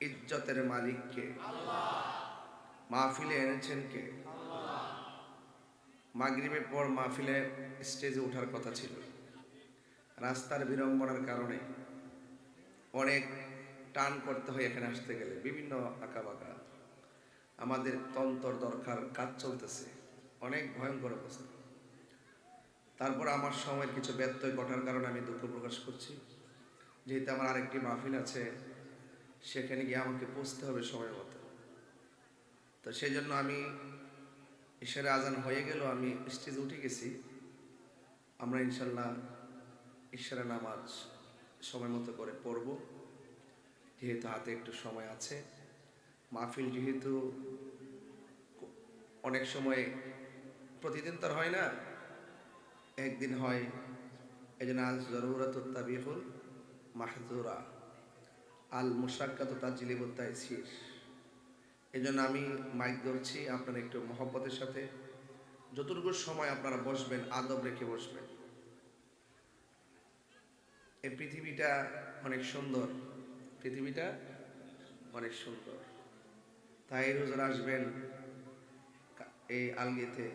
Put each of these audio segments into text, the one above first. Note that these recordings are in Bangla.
ইজ্জতের মালিক কে মাহফিলে এনেছেন কে? মাগরিবের পর মাহফিলে স্টেজে ওঠার কথা ছিল। রাস্তার বিড়ম্বনার কারণে অনেক টান করতে হয় এখানে আসতে গেলে, বিভিন্ন আঁকা বাঁকা আমাদের তন্তর দরকার, কাজ চলতেছে। অনেক ভয়ঙ্কর অবস্থা। তারপর আমার সময়ের কিছু ব্যত্যয় ঘটার কারণে আমি দুঃখ প্রকাশ করছি। যেহেতু আমার আরেকটি মাহফিল আছে সেখানে গিয়ে আমাকে পৌঁছতে হবে সময় মতো। তো সেই জন্য আমি ঈশ্বরের আজান হয়ে গেল, আমি স্টেজে উঠে গেছি। আমরা ইনশাল্লাহ ঈশ্বরের নামাজ সময় মতো করে পড়ব। যেহেতু হাতে একটু সময় আছে। মাহফিল যেহেতু অনেক সময় প্রতিদিন তো হয় না। একদিন হয়। এই জন্য আজ জরুরত তাবিহুল মাহজুরা। আল মুশাক্কাত তাজিলিবুত্তাই শীষ এই জন্য আমি মাইক ধরছি আপনারা একটু মহব্বতের সাথে। যতটুকু সময় আপনারা বসবেন, আদব রেখে বসবেন। এই পৃথিবীটা অনেক সুন্দর। পৃথিবীটা অনেক সুন্দর। তাই রোজার আসবেন এই আলগিতে।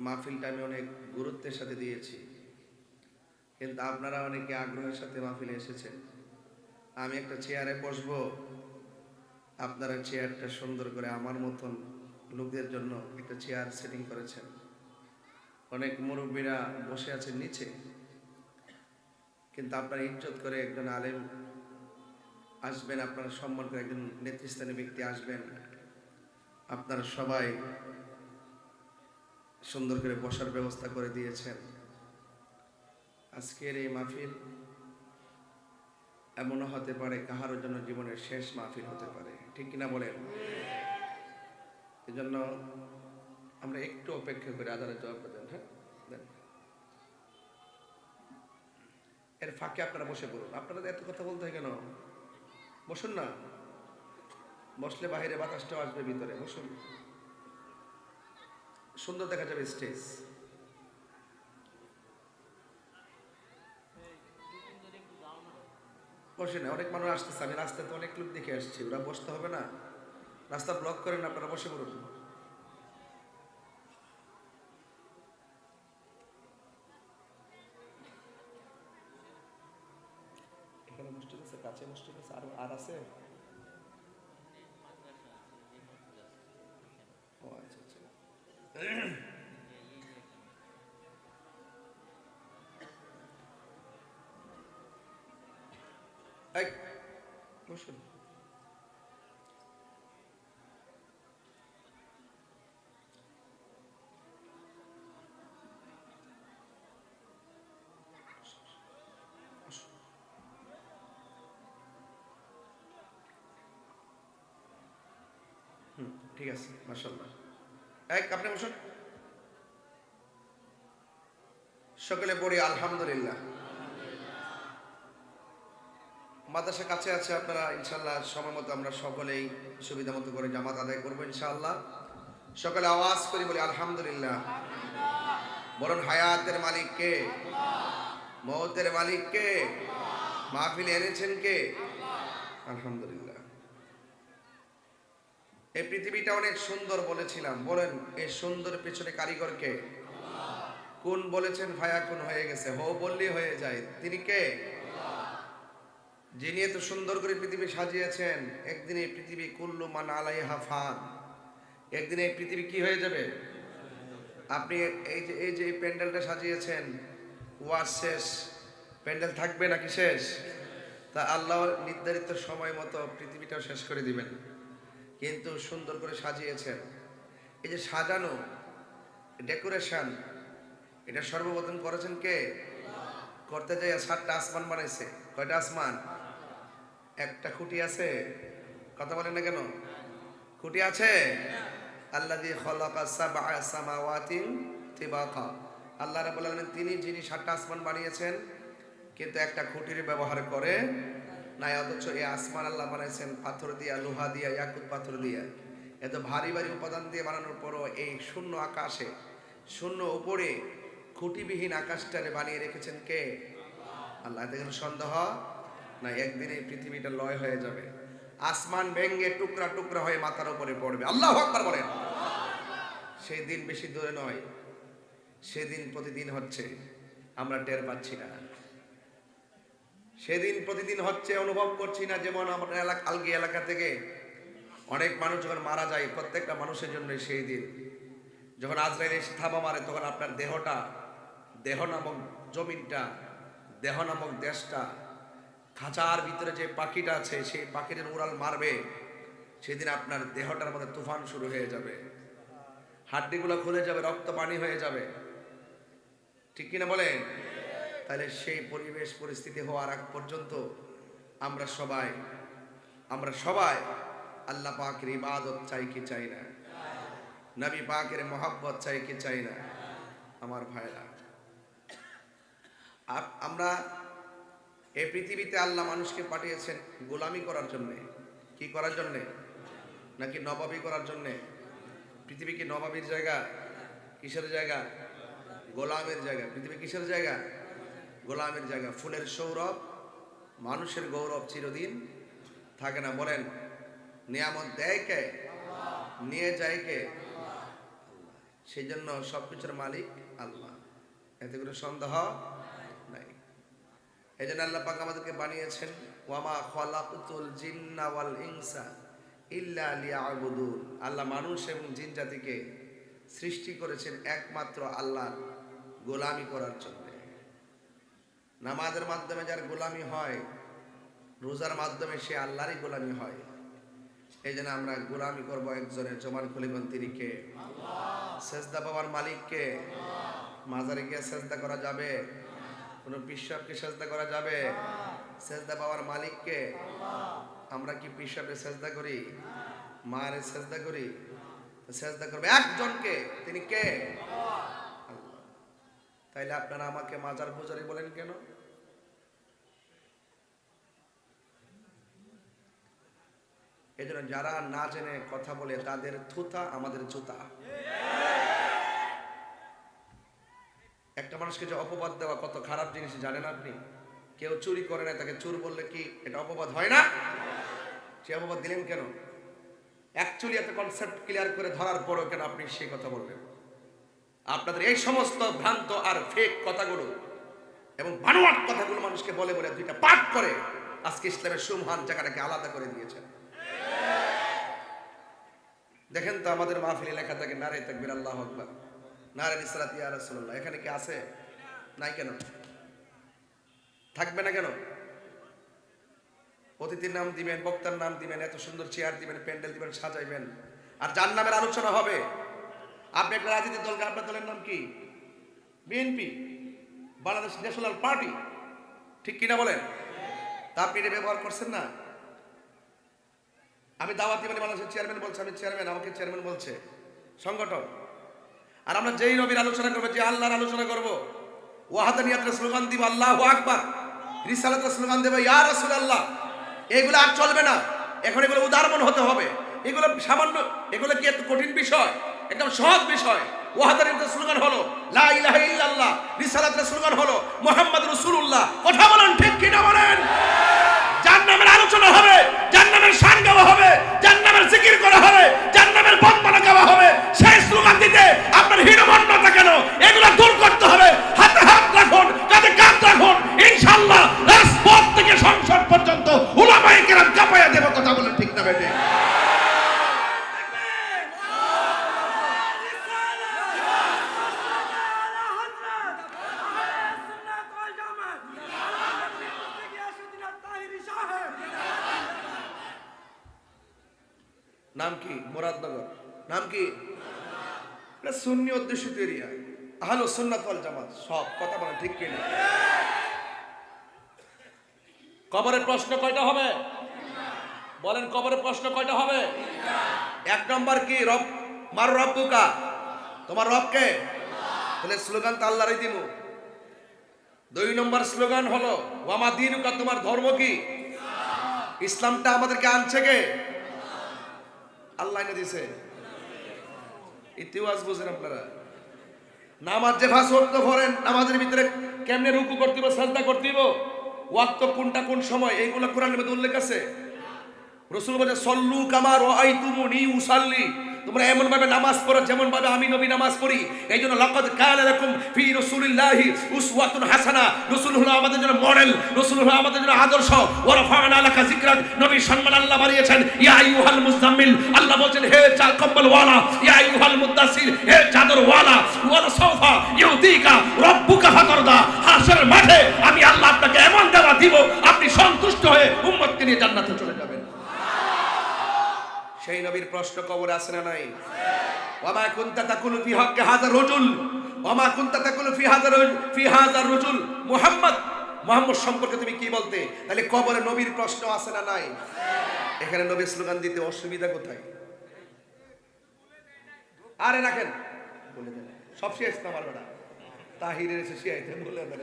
মাহফিলটা আমি অনেক গুরুত্বের সাথে দিয়েছি। কিন্তু আপনারা অনেকে আগ্রহের সাথে মাহফিলে এসেছেন। আমি একটা চেয়ারে বসবো। আপনারা চেয়ারটা সুন্দর করে আমার মতন লোকদের জন্য একটা চেয়ার সেটিং করেছেন। অনেক মুরব্বীরা বসে আছেন নিচে। কিন্তু আপনারা ইজ্জত করে একজন আলেম আসবেন, আপনারা সম্মান করে একজন নেতৃস্থানীয় ব্যক্তি আসবেন। আপনারা সবাই সুন্দর করে বসার ব্যবস্থা করে দিয়েছেন। আজকের এই মাহফিল এমনও হতে পারে, কাহারও জন্য জীবনের শেষ মাহফিল হতে পারে। ঠিক কিনা বলেন? এজন্য আমরা একটু অপেক্ষা করে, আদালত জবাব দেন হ্যাঁ? এর ফাঁকে আপনারা বসে পড়ুন। আপনারা এত কথা বলতে হয় কেন? বসুন না। বসলে বাইরে বাতাসটাও আসবে ভিতরে। বসুন। সুন্দর দেখা যাবে স্টেজ বসে না, অনেক মানুষ আসতেছে, আমি রাস্তাতে অনেক লোক দেখে আসছি, ওরা বসতে হবে না। রাস্তা ব্লক করেন, আপনারা বসে পড়ুন। এখানে আছে, কাছে আছে, আর আর আছে? ও আচ্ছা আচ্ছা। বসুন। ঠিক আছে মাসাল্লাহ এক আপনি বসুন। সকলে পড়ি আলহামদুলিল্লাহ। মাদ্রাসা কাছে আছে আপনারা ইনশাল্লাহ সময় মতো আমরা সকলেই সুবিধা মতো করে জামাত আদায় করব, ইনশাআল্লাহ। সকলে আওয়াজ করি, বলি আলহামদুলিল্লাহ। বলুন, হায়াতের মালিক কে মৌতের মালিক কে মাহফিল এনেছেন কে? আলহামদুলিল্লাহ। এই পৃথিবীটা অনেক সুন্দর বলেছিলাম। বলেন, এই সুন্দর পেছনে কারিগরকে কোন বলেছেন, ভায়া কোন হয়ে গেছে? হো বললেই হয়ে যায়। তিনি কে? যিনি এত সুন্দর করে পৃথিবী সাজিয়েছেন, একদিন এই পৃথিবী কুল্লু মান আলাইহা ফান। একদিন এই পৃথিবী কি হয়ে যাবে? আপনি এই যে এই যে এই প্যান্ডেলটা সাজিয়েছেন ওয়াজ শেষ। প্যান্ডেল থাকবে নাকি শেষ? তা আল্লাহর নির্ধারিত সময় মতো পৃথিবীটাও শেষ করে দিবেন। কিন্তু সুন্দর করে সাজিয়েছেন। এই যে সাজানো, ডেকোরেশন, এটা সর্বপ্রথম করেছেন কে? করতে যাই সাতটা আসমান বানাইছে। কয়টা আসমান? একটা খুঁটি আছে? কথা বলেন না কেন? খুঁটি আছে? আল্লাহ দিয়ে আল্লাহ তিনি যিনি সাতটা আসমান বানিয়েছেন, কিন্তু একটা খুঁটির ব্যবহার করে নাই, অথচ এই আসমান আল্লাহ বানাইছেন পাথর দিয়া, লোহা দিয়া ইয়াকুত পাথর দিয়া। এত ভারী ভারী উপাদান দিয়ে বানানোর পরও এই শূন্য আকাশে, শূন্য উপরে খুঁটিবিহীন আকাশটারে বানিয়ে রেখেছেন কে? আল্লাহ দেখেন সন্দেহ? না একদিন এই পৃথিবীটা লয় হয়ে যাবে। আসমান ভেঙ্গে টুকরা টুকরা হয়ে মাথার উপরে পড়বে। আল্লাহ আকবার বলেন। সেই দিন বেশি দূরে নয়। সেদিন প্রতিদিন হচ্ছে, আমরা টের পাচ্ছি না। সেদিন প্রতিদিন হচ্ছে, অনুভব করছি না, যেমন আমার এলাকা, আলগি এলাকা থেকে অনেক মানুষ যখন মারা যায়, প্রত্যেকটা মানুষের জন্য সেই দিন। যখন আজরাইল এসে থাবা মারে, তখন আপনার দেহটা, দেহ নামক জমিনটা, দেহ নামক দেশটা খাঁচার ভিতরে যে পাখিটা আছে, সেই পাখিটার উড়াল মারবে, সেদিন আপনার দেহটার মধ্যে তুফান শুরু হয়ে যাবে। হাড্ডিগুলো খুলে যাবে, রক্ত পানি হয়ে যাবে। ঠিক কিনা বলেন? তাহলে সেই পরিবেশ পরিস্থিতি হওয়ার আগ পর্যন্ত আমরা সবাই আমরা সবাই আল্লাহ পাকের ইবাদত চাই কি চাই না? নবী পাকের মহাব্বত চাই কি চাই না? আমার ভাইরা আমরা এই পৃথিবীতে আল্লাহ মানুষকে পাঠিয়েছেন গোলামি করার জন্যে। কি করার জন্যে? নাকি নবাবি করার জন্যে? পৃথিবী কি নবাবির জায়গা? কিসের জায়গা? গোলামের জায়গা। পৃথিবী কিসের জায়গা? গোলামের জায়গা। ফুলের সৌরভ, মানুষের গৌরব চিরদিন থাকে না। বলেন, নিয়ামত দেয় কে? নিয়ে যায় কে? সেই জন্য সবকিছুর মালিক আল্লাহ। এতে কোনো সন্দেহ নাই। এই জন্য আল্লাহ পাক আমাদেরকে বানিয়েছেন ওয়ামা খলাকুতুল জিন্না ওয়াল ইনসা ইল্লা লিয়াবুদুন আল্লাহ মানুষ এবং জিন জাতিকে সৃষ্টি করেছেন একমাত্র আল্লাহর গোলামি করার জন্য। নামাজের মাধ্যমে যার গোলামি হয় রোজার মাধ্যমে সে আল্লাহরই গোলামি হয়। এই জন্য আমরা গোলামি করব একজনের জমান খুলিবেন তিনি কে সেজদা পাওয়ার মালিককে। মাজারে গিয়ে সেজদা করা যাবে। কোনো পিসাবকে সেজদা করা যাবে? সেজদা পাওয়ার মালিককে? আমরা কি পিসাবে সেজদা করি? মারে সেজদা করি? সেজদা করবে একজনকে তিনি কে? তাইলে আপনারা আমাকে মাজার পূজারি বলেন কেন? এই জন্য যারা না জেনে কথা বলে তাদের থুতা আমাদের জুতা। একটা মানুষকে যে অপবাদ দেওয়া কত খারাপ জিনিস জানেন আপনি? কেউ চুরি করে না, তাকে চুর বললে কি এটা অপবাদ হয় না? সে অপবাদ দিলেন কেন? অ্যাকচুয়ালি এত কনসেপ্ট ক্লিয়ার করে ধরার পরও কেন আপনি সেই কথা বলবেন? আপনাদের এই সমস্ত ভ্রান্ত আর ফেক কথাগুলো এবং বানোয়াট কথাগুলো মানুষকে বলে বলে দুইটা পাঠ করে আজকে ইসলামের সুমহান জায়গাটাকে আলাদা করে দিয়েছেন। দেখেন তো আমাদের মাহফিলে লেখা থাকে নারে তাকবির, আল্লাহ আকবার। নারে ইসরাত, ইয়া রাসূলুল্লাহ। এখানে কি আছে? নাই কেন? থাকবে না কেন? অতিথির নাম দিবেন, বক্তার নাম দিবেন, এত সুন্দর চেয়ার দিবেন, প্যান্ডেল দিবেন, সাজাইবেন। আর যার নামের আলোচনা হবে? আপনি একটা রাজনীতির দলকে, আপনার দলের নাম কি? BNP, Bangladesh national party. ঠিক কিনা বলেন? তা আপনি এটা ব্যবহার করছেন না? আমি দাওয়াত দিবেন বাংলাদেশের চেয়ারম্যান বলছে, আমি চেয়ারম্যান, আমাকে চেয়ারম্যান বলছে। সংগঠন আর আমরা যেই নবীর আলোচনা করব, যে আল্লাহর আলোচনা করব ওয়াহাদানিয়াতের স্লোগান দিব, আল্লাহ আকবার, রিসালাতের স্লোগান দেবো, ইয়া রাসূল আল্লাহ এগুলো আর চলবে না। এখন এগুলো উদাহরণ হতে হবে। এগুলো সামান্য, এগুলো কি কঠিন বিষয়? একদম সহজ বিষয়। ওয়াহাদানিয়াতের স্লোগান হলো, লা ইল্লাল্লাহ। রিসালাতের স্লোগান হলো মুহাম্মদ রাসূলুল্লাহ। কথা বলেন ঠিক কিনা বলেন? যার নামের আলোচনা হবে যার নামের শান গাওয়া হবে নামের জিকির করা হবে জান্নামের নামের বন্দনা গাওয়া হবে, সেই স্লোগান দিতে আপনার হীনমন্যতা কেন? এগুলো দূর করতে হবে। হাতে হাত রাখুন, কাঁধে কাঁধ রাখুন, ইনশাআল্লাহ রাজপথ থেকে সংসদ পর্যন্ত উলামায়ে কেরাম কাপায়া দেব, কথা বলে ঠিক না বেটে নাম কি? মুরাদনগর। নাম কি? এটা সুন্নি অধ্যুষিত এরিয়া আহলো সুন্নাত ওয়াল জামাত, সব কথা বলে ঠিক কিনা? কবরের প্রশ্ন কয়টা হবে? বলেন কবরের প্রশ্ন কয়টা হবে? এক নম্বর কি? রব, মার রব্বুকা। তোমার রবকে তাহলে স্লোগান তো আল্লাহরই দিমু। দুই নম্বর স্লোগান হলো, ওয়ামা দিনুকা, তোমার ধর্ম কি? ইসলামটা আমাদেরকে আনছে কে? আল্লাহ এনে দিছে ইতিহাস বুঝেন আপনারা। নামাজ যে ভাষণ করেন নামাজের ভিতরে কেমনে রুকু করতে হবে সাজদা করতে হবে ওয়াক্ত কোনটা কোন সময়, এইগুলো কোরআনের মধ্যে উল্লেখ আছে। রসুল বলে, সল্লু কামার ও আই উসাল্লি। তোমরা এমন ভাবে নামাজ পড়ো যেমন ভাবে আমি নবী নামাজ পড়ি। এই জন্য লাকাদ কানা লাকুম ফি রাসূলিল্লাহি উসওয়াতুন হাসানা। রাসূল হলো আমাদের জন্য মডেল, রাসূল হলো আমাদের জন্য আদর্শ। ওয়া রাফা'না লাকা নবীর সম্মান আল্লাহ বাড়িয়েছেন ইয়া আইয়ুহাল মুজাম্মিল আল্লাহ বলেন হে চাল কম্বল ওয়ালা, ইয়া আইয়ুহাল মুদাসসির, হে চাদর ওয়ালা ওয়া সাওফা ইউতিকা, রাব্বুকা ফাতারদা। হাসরের মাঠে আমি আল্লাহ আপনাকে এমন দেওয়া দিব, আপনি সন্তুষ্ট হয়ে উম্মতকে নিয়ে জান্নাতে চলে সেই নবীর প্রশ্ন কবর আছে না নাই? ওয়ামা কুনতা তাকুলু ফি হক্কে হাজার রজুল? ওয়ামা কুনতা তাকুলু ফি হাজার ফি হাজার রজুল? মুহাম্মদ! মুহাম্মদ সম্পর্কে তুমি কি বলতে? তাহলে কবরে নবীর প্রশ্ন আছে না নাই? এখানে নবীর স্লোগান দিতে অসুবিধা কোথায়? আরে রাখেন। বলে দেন। সব শেষ তো আমার বেটা। তাহিরের এসে শিয়াইতে বলে দেন।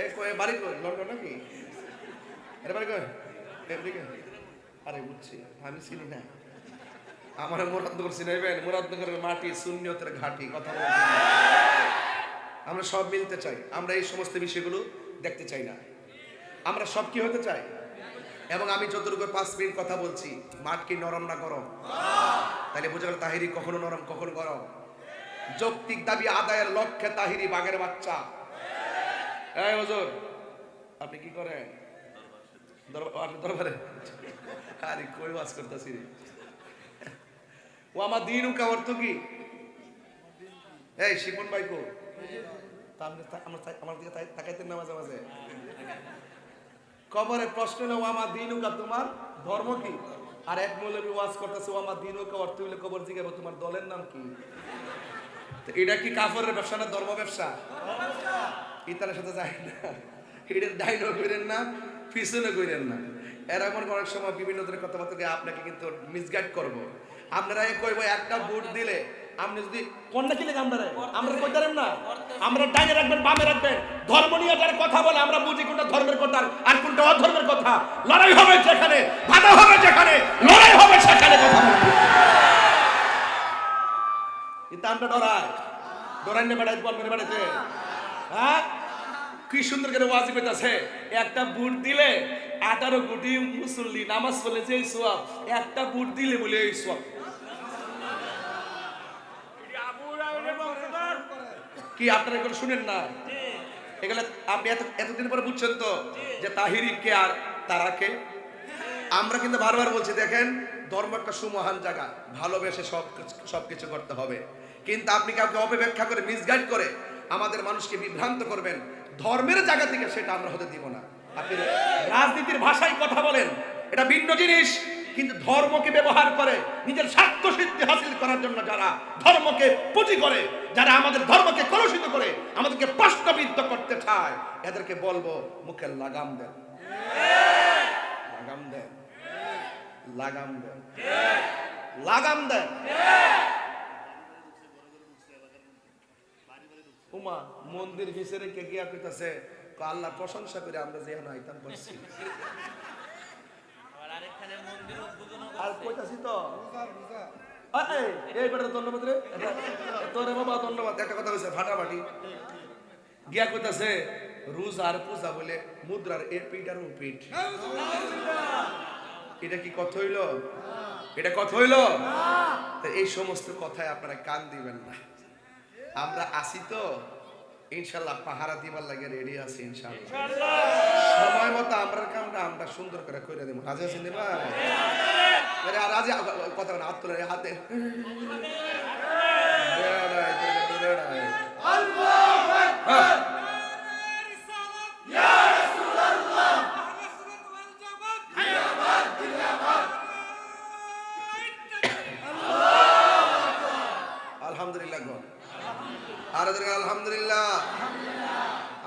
এ কয়ে বাড়ি কই? লন্ডন নাকি? আরে বাড়ি এদিকে। আরে বুঝছি, আমি চিনি না। আমার মুরাদনগর চিনাইবেন মুরাদনগরের মাটি শূন্যতের ঘাটি, কথা আমরা সব মিলতে চাই, আমরা এই সমস্ত বিষয়গুলো দেখতে চাই না। আমরা সব কি হতে চাই? এবং আমি যতটুকু পাঁচ মিনিট কথা বলছি, মাঠ কি নরম না গরম? তাহলে বোঝা গেল তাহিরি কখনো নরম, কখনো গরম। যৌক্তিক দাবি আদায়ের লক্ষ্যে তাহিরি বাঘের বাচ্চা। এই হজুর, আপনি কি করেন? দরবারে আরে, কই ওয়াজ করতেছি রে? ও আমার দিন উকা অর্থ কি? এই, শিপন ভাই কো আমার দিকে তাকাইতেন না মাঝে মাঝে। কবরের প্রশ্ন হলো আমার দিন উকা, তোমার ধর্ম কি? আর এক মৌলবী ওয়াজ করতেছে, ও আমার দিন উকা অর্থ হইলে কবর জিগাবো, তোমার দলের নাম কি? এটা কি কাফরের ব্যবসা না ধর্ম ব্যবসা? ইতারের সাথে যায় না। এটার ডাইনও করেন না, পিছনে করেন না। এরা এমন অনেক সময় বিভিন্ন ধরনের কথাবার্তা দিয়ে আপনাকে কিন্তু মিসগাইড করব। আপনারা কইব একটা ভোট দিলে আপনি যদি কোনটা কি লেগে আপনারা আমরা কইতারেন না? আমরা ডাইনে রাখবেন বামে রাখবেন। ধর্ম নিয়ে যারা কথা বলে আমরা বুঝি কোনটা ধর্মের কথা আর কোনটা অধর্মের কথা। লড়াই হবে যেখানে বাধা হবে যেখানে লড়াই হবে সেখানে কথা বলব। কিন্তু আমরা ডরাই ডরাই না বেড়াইতে বলবেন বেড়াইতে। হ্যাঁ? কি সুন্দর করে ওয়াজি পেতেছে একটা বুট দিলে আঠারো কোটি মুসল্লি নামাজ পড়লে যে সোয়াব একটা বুট দিলে বলে এই সোয়াব কি আপনারা এগুলো শুনেন না? এগুলো আপনি এত এতদিন পরে বুঝছেন তো যে তাহিরি কে আর তারা কে? আমরা কিন্তু বারবার বলছি দেখেন ধর্ম একটা সুমহান জায়গা ভালোবেসে সব সব কিছু করতে হবে। কিন্তু আপনি কাউকে অপব্যাখ্যা করে মিসগাইড করে আমাদের মানুষকে বিভ্রান্ত করবেন ধর্মের জায়গা থেকে সেটা আমরা হতে দিব না। আপনি রাজনীতির ভাষায় কথা বলেন, এটা ভিন্ন জিনিস, কিন্তু ধর্মকে ব্যবহার করে নিজের স্বার্থ সিদ্ধি হাসিল করার জন্য যারা ধর্মকে পুঁজি করে, যারা আমাদের ধর্মকে কলুষিত করে, আমাদেরকে প্রশ্নবিদ্ধ করতে চায়, এদেরকে বলব মুখে লাগাম দেন। লাগাম দেন। লাগাম দেন। লাগাম দেন। উমা মন্দির ভিসেরে কে গিয়া কইতাছে ক আল্লাহ প্রশংসা করে আমরা যে এখন আইতাম করছি। আর কইতাছি তো আ, এই, এই বেটা ধন্যবাদ রে। তোরে বাবা ধন্যবাদ একটা কথা কইছে ফাটাফাটি। গিয়া কইতাছে রুজ আর পূজা বলে মুদ্রার এ পিঠ আর ও পিঠ। এটা কি কথা হইল? এটা কথা হইল? এই সমস্ত কথায় আপনারা কান দিবেন না। আমরা আসি তো ইনশাল্লাহ পাহারা দিবার লাগে রেডি আছি ইনশাল্লাহ। সময় মতো আমরা কামটা আমরা সুন্দর করে কইরা দেব রাজি আছেন আরে রাজি কথা না হাত তুলে হাতে। আল্লাহু বেড়ায়। হ্যাঁ। আলহামদুলিল্লাহ গো আর আলহামদুলিল্লাহ।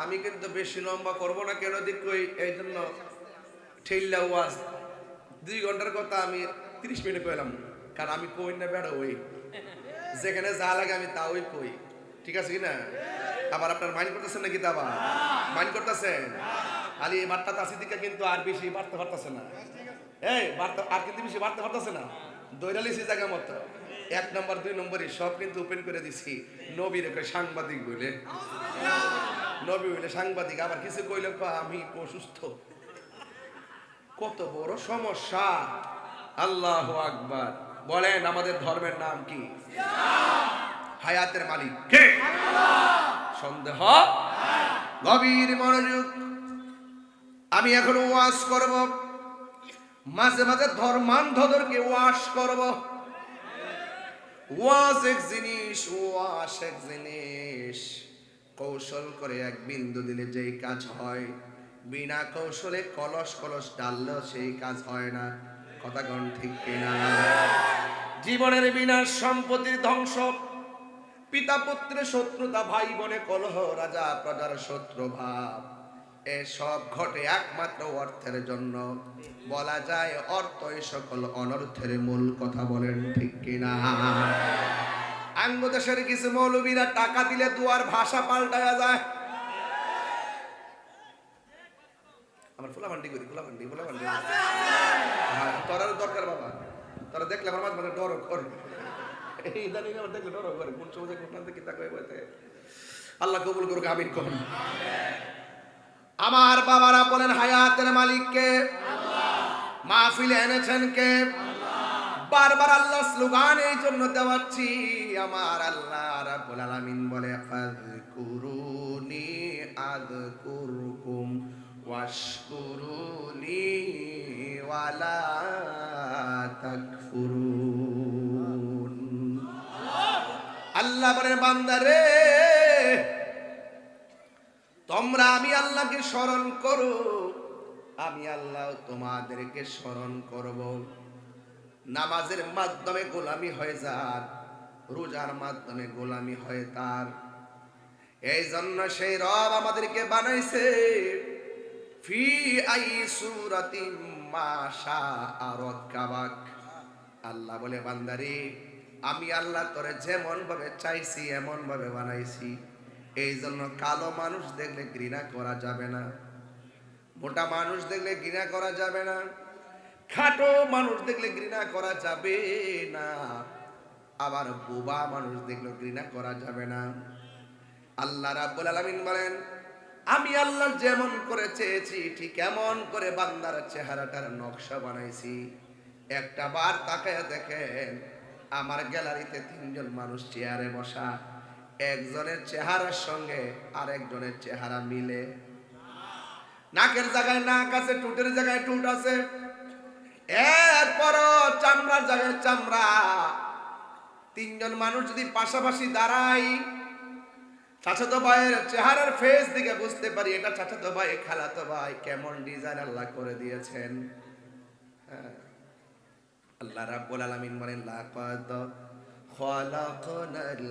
আমি কিন্তু বেশি লম্বা করব না কেন দিক কই? এই জন্য ঠেল্লা ওয়াজ। দুই ঘণ্টার কথা আমি তিরিশ মিনিট কইলাম কারণ আমি কই না বেড়া ওই। যেখানে যা লাগে আমি তা ওই কই। ঠিক আছে কি না? আবার আপনার মাইন্ড করতেছেন নাকি তা আবার? মাইন্ড করতেছেন? আলি এই বার্তা তাসি দিকে কিন্তু আর বেশি বাড়তে পারতেছে না। এই বার্তা আর কিন্তু বেশি বাড়তে পারতেছে না। দৈরালিসি জায়গা মতো। এক নম্বর দুই নম্বরই সব কিন্তু ওপেন করে দিছি। নবীর সাংবাদিক বলে। নবী হইলে সাংবাদিক আবার কিছু কইলে আমি অসুস্থ। কত বড় সমস্যা। আল্লাহ আকবার। বলেন আমাদের ধর্মের নাম কি? হায়াতের মালিক। কে? সন্দেহ? গভীর মনোযোগ। আমি এখন ওয়াশ করব। মাঝে মাঝে ধর্মান্ধদেরকে ওয়াশ করব। ওয়াজ এক জিনিস, ওয়াশ এক জিনিস। কৌশল করে এক বিন্দু দিলে যেই কাজ হয়, বিনা কৌশলে কলস কলস ডাললেও সেই কাজ হয় না। কথা গণ ঠিক কিনা জীবনের বিনা সম্পত্তির ধ্বংস। পিতা পুত্রের শত্রুতা, ভাই বোনে কলহ, রাজা প্রজার শত্রু ভাব। এসব ঘটে একমাত্র অর্থের জন্য। বলা যায় অর্থই সকল অনর্থের মূল কথা বলেন ঠিক কিনা। আঙ্গ দেশের কিছু মৌলবীরা টাকা দিলে দুয়ার ভাষা পাল্টায়া যায়। আমার ফুলামান্ডি করি ফুলামান্ডি ফুলামান্ডি হ্যাঁ তোরার দরকার বাবা। তোরা দেখলে আমার মাঝে মাঝে ডরও করে। ইদানিং আমার দেখলে ডরও করে। কোন কোন আল্লাহ কবুল করুক, আমিন কখন আমার বাবারা বলেন, হায়াতের মালিককে। মাহফিলে এনেছেন কে? বারবার আল্লাহ স্লোগান এই জন্য দেওয়াচ্ছি, আমার আল্লাহ রাব্বুল আলামিন বলে, ফাযকুরুনি আযকুরকুম ওয়াশকুরুনি ওয়ালা তাকফুরুন। আল্লাহ বলেন বান্দারে তোমরা আমি আল্লাহকে স্মরণ করো। আমি আল্লাহ তোমাদেরকে স্মরণ করব। নামাজের মাধ্যমে গোলামি হয়ে যার রোজার মাধ্যমে গোলামি হয়ে তার। এই জন্য সেই রব আমাদেরকে বানাইছে, ফি আই সুরাতি মাশা আর কাবাক আল্লাহ বলে, বান্দারি, আমি আল্লাহ তোরে যেমন ভাবে চাইছি এমন ভাবে বানাইছি। এই জন্য কালো মানুষ দেখলে ঘৃণা করা যাবে না। মোটা মানুষ দেখলে ঘৃণা করা যাবে না। খাটো মানুষ দেখলে ঘৃণা করা যাবে না। আবার বোবা মানুষ দেখলে ঘৃণা করা যাবে না। আল্লাহ রাব্বুল আলামিন বলেন, আমি আল্লাহ যেমন করে চেয়েছি, ঠিক এমন করে বান্দার চেহারাটার নকশা বানাইছি। একটা বার তাকায় দেখেন, আমার গ্যালারিতে তিনজন মানুষ চেয়ারে বসা। একজনের চেহারার সঙ্গে আরেকজনের চেহারা মিলে। নাকের জায়গায় নাক আছে টুটের জায়গায় টুট আছে। এরপরও চামড়ার জায়গায় চামড়া। তিনজন মানুষ যদি পাশাপাশি দাঁড়ায়, চাচাতো ভাইয়ের চেহারার ফেস দিকে বুঝতে পারি এটা চাচাতো ভাই, খালাতো ভাই কেমন ডিজাইন আল্লাহ করে দিয়েছেন। হ্যাঁ। আল্লাহ রাব্বুল আলামিন বলেন, লাকাদ খলাকনাল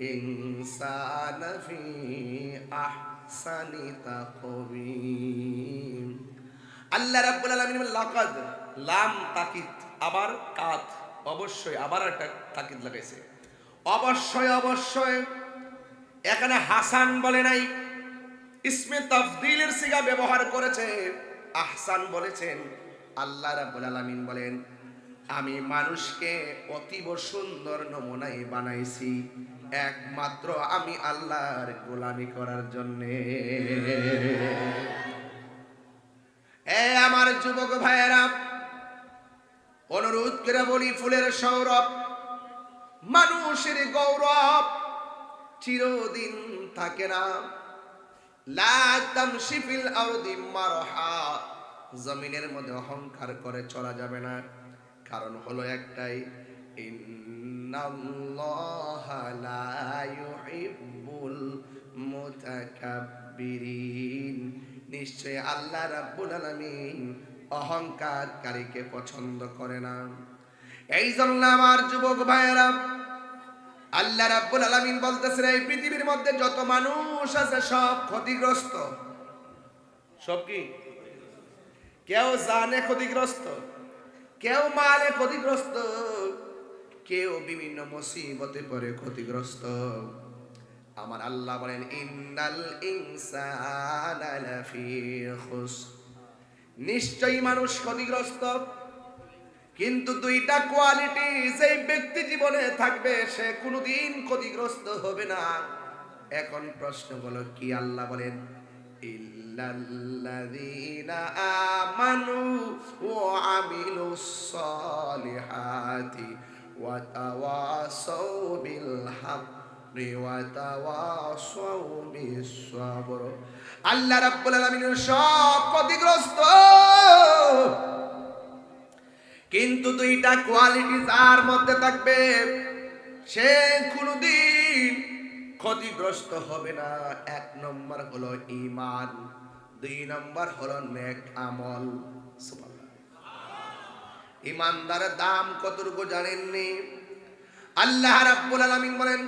ইনসানা ফি আহসানি তাকওয়িম। আল্লাহ রাব্বুল আলামিন লাকাদ লাম তাকিদ। আবার কাত, অবশ্যই আবার একটা তাকিদ লাগাইছে। অবশ্যই অবশ্যই। এখানে হাসান বলে নাই, ইসমে তফদিলের সিগা ব্যবহার করেছে। আহসান বলেছেন, আল্লাহ রাব্বুল আলামিন বলেন, আমি মানুষকে অতীব সুন্দর নমুনায় বানাইছি। একমাত্র আমি আল্লাহর গোলামি করার জন্যে। এ আমার যুবক ভাইয়েরা, অনুরোধ করে বলি, ফুলের সৌরভ, মানুষের গৌরব চিরদিন থাকে না। জমিনের মধ্যে অহংকার করে চলা যাবে না। কারণ হলো একটাই ইন্নাল্লাহা লা ইউহিব্বুল মুতাকাব্বিরিন নিশ্চয় আল্লাহ রাব্বুল আলামিন অহংকারকারীকে পছন্দ করে না। এই জন্য আমার যুবক ভাইয়েরা, আল্লাহ রাব্বুল আলামিন বলতেছেন, এই পৃথিবীর মধ্যে যত মানুষ আছে সব ক্ষতিগ্রস্ত। সব কি? কেউ জানে ক্ষতিগ্রস্ত, কেউ মালে ক্ষতিগ্রস্ত। কেউ বিভিন্ন মুসিবতে পড়ে ক্ষতিগ্রস্ত। আমার আল্লাহ বলেন, ইন্নাল ইনসানা লাফি খুসর নিশ্চয়ই মানুষ ক্ষতিগ্রস্ত, কিন্তু দুইটা কোয়ালিটি যেই ব্যক্তি জীবনে থাকবে, সে কোনোদিন ক্ষতিগ্রস্ত হবে না। এখন প্রশ্ন হলো, কি আল্লাহ বলেন? আমানু ওয়া আমিলুস সালিহাতি। ওয়া তাওয়াসাউ বিস সাবর আল্লাহ রাব্বুল আলামিনের সব ক্ষতিগ্রস্ত। কিন্তু দুইটা কোয়ালিটি যার মধ্যে থাকবে। সে কোনোদিন ক্ষতিগ্রস্ত হবে না। এক নম্বর হলো ইমান দুই নম্বর হলো নেক আমল। সুবহানাল্লাহ। ইমানদারের দাম কতটুকু জানেননি? আল্লাহ রাব্বুল আলামিন বলেন,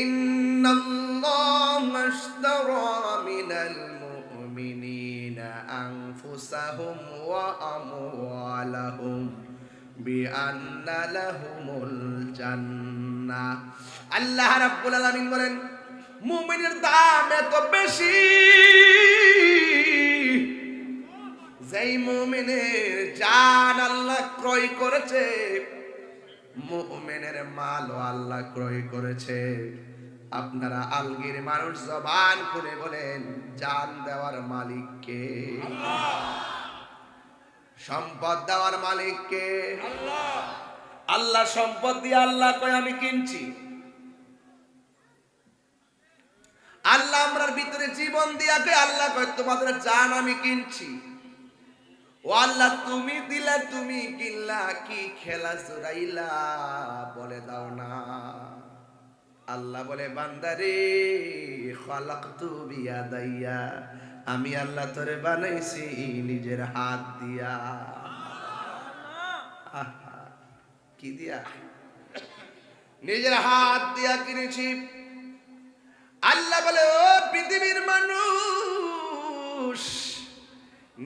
ইন্নাল্লাহা আশতারা মিনাল মুমিনিনা আনফুসাহুম ওয়া আমওয়ালাহুম বিআন্না লাহুমুল জান্নাহ আল্লাহ রাব্বুল আলামিন বলেন, মুমিনের দাম এত বেশি। যেই মুমিনের জান আল্লাহ ক্রয় করেছে, মুমিনের মালও আল্লাহ ক্রয় করেছে। আপনারা আলগির মানুষ জবান করে বলেন, জান দেওয়ার মালিককে সম্পদ দেওয়ার মালিককে আল্লাহ। সম্পদ দিয়ে আল্লাহ কয়, আমি কিনছি। আল্লাহ আমরার ভিতরে জীবন দিয়াকে আল্লাহ কয়, তোমাদের জান আমি কিনছি। ও আল্লাহ তুমি দিলা, তুমি কিনলা, কি খেলা চুরাইলা বলে দাও না। আল্লাহ বলে, বান্দারে, খলাকতু বিয়াদাইয়া, আমি আল্লাহ তোরে বানাইছি নিজের হাত দিয়া। কি দিয়া? নিজের হাত দিয়া কিনেছি। আল্লাহ বলে, ও পৃথিবীর মানুষ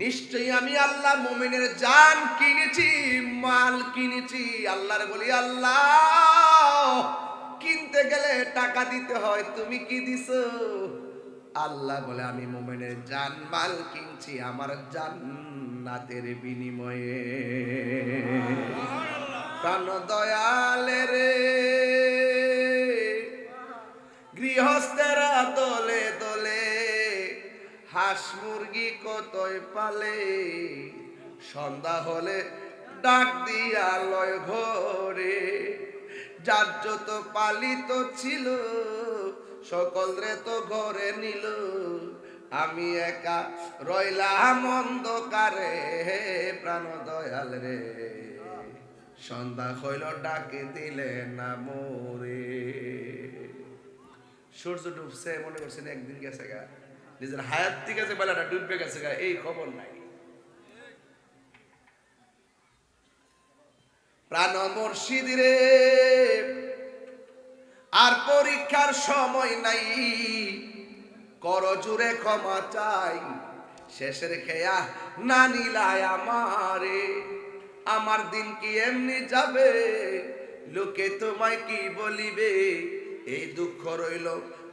নিশ্চয়ই আমি আল্লাহ মোমেনের জান কিনেছি, মাল কিনেছি। আল্লাহর বলি, আল্লাহ, কিনতে গেলে টাকা দিতে হয়, তুমি কি দিছো? আল্লাহ বলে, আমি মোমেনের জান, মাল কিনছি, আমার জান্নাতের বিনিময়ে। প্রাণ দয়ালে রে, গৃহস্থেরা দলে হাঁস মুরগি কতই পালে? সন্ধ্যা হলে ডাক দিয়া লয় ঘরে। যার যত পালিত ছিল, সকল রে তো ঘরে নিল। আমি একা রইলাম অন্ধকারে প্রাণ দয়াল রে। সন্ধ্যা হইল, ডাকে দিলে না মোরে। সূর্য ডুবছে, মনে করছেন একদিন গেছে গা। নিজের হায়াত থেকে যে বেলাটা ডুববে গেছে গা, এই খবর নাই। প্রাণ মুর্শিদ রে, আর পরীক্ষার সময় নাই। কর জুড়ে ক্ষমা চাই, শেষের খেয়া না নিলায় আমারে। আমার দিন কি এমনি যাবে? লোকে তোমায় কি বলিবে? এই দুঃখ রইল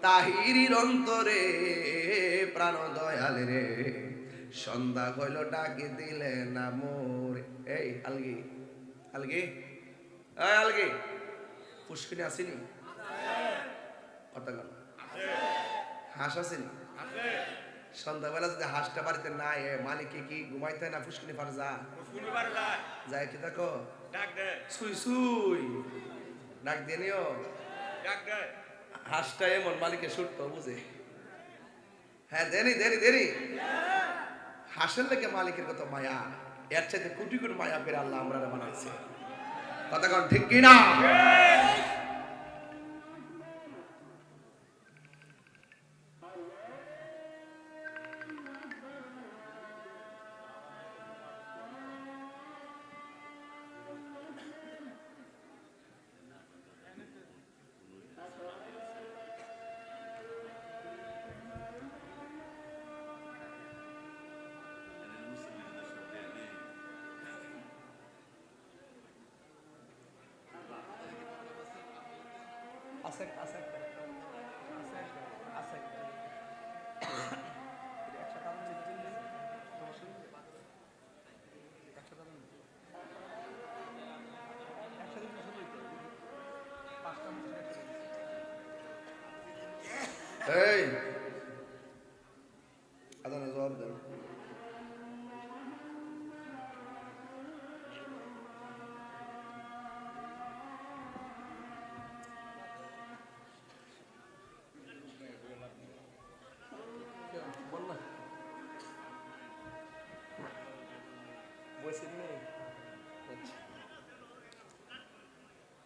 তাহিরির অন্তরে প্রাণ দয়াল রে। সন্ধ্যা হইল ডাকি দিলে না মোর। এই আলগি আলগি এই আলগি। পুষ্কিনি আসেনি? কথা গেল হাঁস আসেনি? সন্ধ্যাবেলা যদি হাঁসটা বাড়িতে না এ মালিকে কি ঘুমাইতে না ফুসকিনি পার যা যায় কি দেখো? ডাক দেয় সুই সুই ডাক দিয়ে নিও। ডাক দেয় হাঁসটা এমন মালিকের সুরত বুঝে। হ্যাঁ দেরি দেরি দেরি। হাঁসের লেগে মালিকের কত মায়া। এর চাইতে কোটি কোটি মায়া পেরে আল্লাহ আমরা বানাইছে। কথা কন ঠিক কি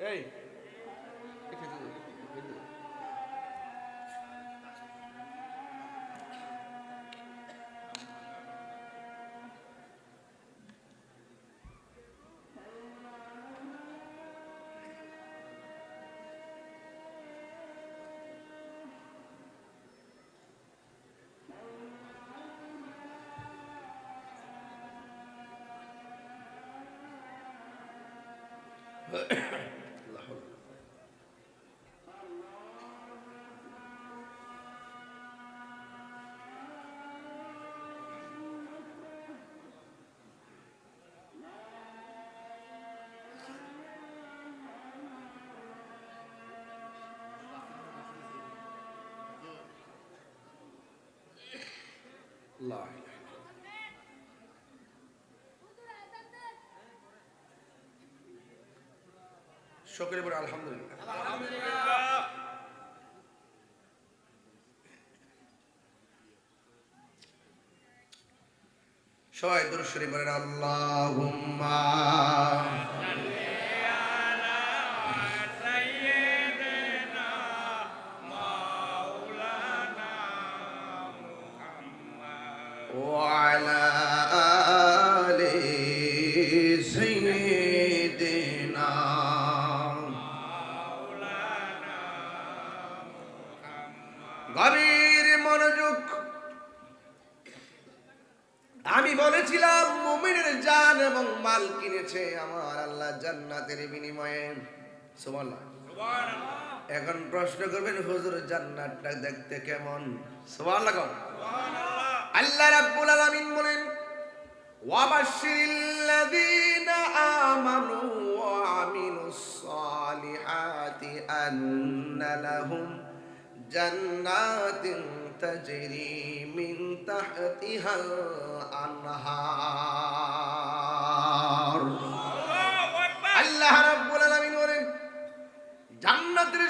এই আল্লাহ পরে আলহামদুলিল্লাহ সবাই দুরুশ্বরী বলেন আল্লাহুম্মা প্রশ্ন করবেন হুজুর জান্নাতটা দেখতে কেমন? সুবহানাল্লাহ। আল্লাহ রাব্বুল আলামিন বলেন, ওয়াবাশশিরিল্লাযীনা আমানু ওয়া আমিলুস সালিহাতি আন্না জান্নাতিন তাজরি মিন তাহতিহাল আনহার।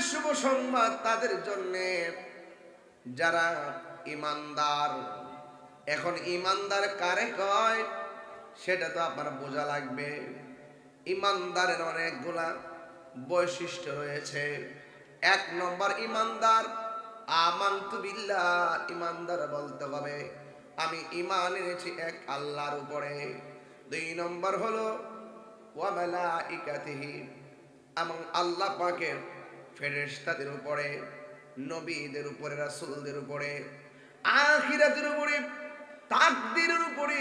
শুভ সংবাদ তাদের জন্য। যারা ইমানদার, এখন ইমানদার কারে কয়? সেটা তো আপনার বোঝা লাগবে। ইমানদারের অনেকগুলা বৈশিষ্ট্য রয়েছে। এক নম্বর ইমানদার, আমান্তু বিল্লাহ। ইমানদার বলতে হবে, আমি ইমান এনেছি এক আল্লাহর উপরে। দুই নম্বর হলো ওয়ামালা ইকাতিহি এবং আল্লাহ পাকের ফেরেশতাদের উপরে, নবীদের উপরে, রাসূলদের উপরে, আখিরাতের উপরে, তাকদীরের উপরে,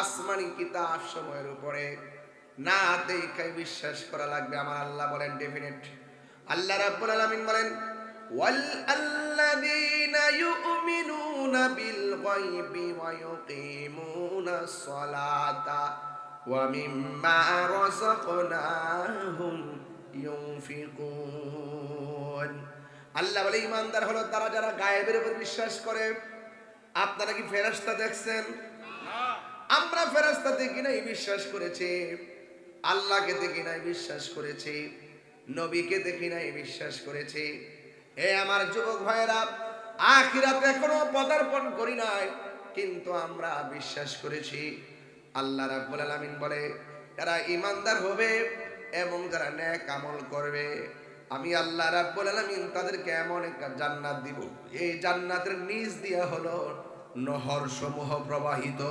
আসমানি কিতাব সময়ের উপরে না দেখাই বিশ্বাস করা লাগবে আমার আল্লাহ বলেন ডেফিনেট আল্লাহ রাব্বুল আলামিন বলেন, ওয়াল আল্লাযীনা ইউমিনুনা বিল গায়বি ওয়া ইউকিমুনাস সালাতা ওয়া মিম্মা রাযাকনাহুম ইউনফিকুন আল্লাহ বলে ইমানদার হলো তারা যারা গায়েবের উপর বিশ্বাস করে। আপনারা কি ফেরেশতা দেখছেন? আমরা ফেরাস্তা দেখি নাই বিশ্বাস করেছি। আল্লাহকে দেখি নাই বিশ্বাস করেছি। নবীকে দেখি নাই বিশ্বাস করেছি। এ আমার যুবক ভাইয়েরা আখিরাতে এখনও পদার্পণ করি নাই কিন্তু আমরা বিশ্বাস করেছি। আল্লাহ রাব্বুল আলামিন বলে যারা ইমানদার হবে এবং যারা ন্যাক আমল করবে, আমি আল্লাহ রাব্বুল আলামিন তাদেরকে এমন একটা জান্নাত দিব। এই জান্নাতের নিজ দিয়া হলো নহর সমূহ প্রবাহিত।